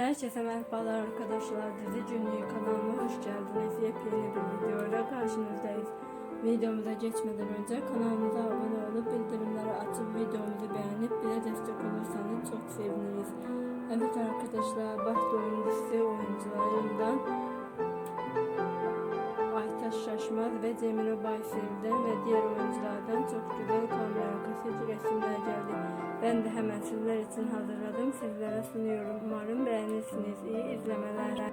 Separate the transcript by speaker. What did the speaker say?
Speaker 1: Herkese merhabalar arkadaşlar. Dizi Günlüğü kanalıma hoş geldiniz. Yepyeni bir videoyla karşınızdayız. Videomuza geçmeden önce kanalımıza abone olup bildirimleri açıp videomuzu beğenip bize destek olursanız çok seviniriz. Evet arkadaşlar baş oyuncusu oyuncularından Aytaş Şaşmaz ve Cemile Baysel'den ve diğer oyunculardan çok güzel kamera arkası resimler geldi. Ben de hemen sizler için hazırladım. Sizlere sunuyorum. Umarım beğenirsiniz. İyi izlemeler.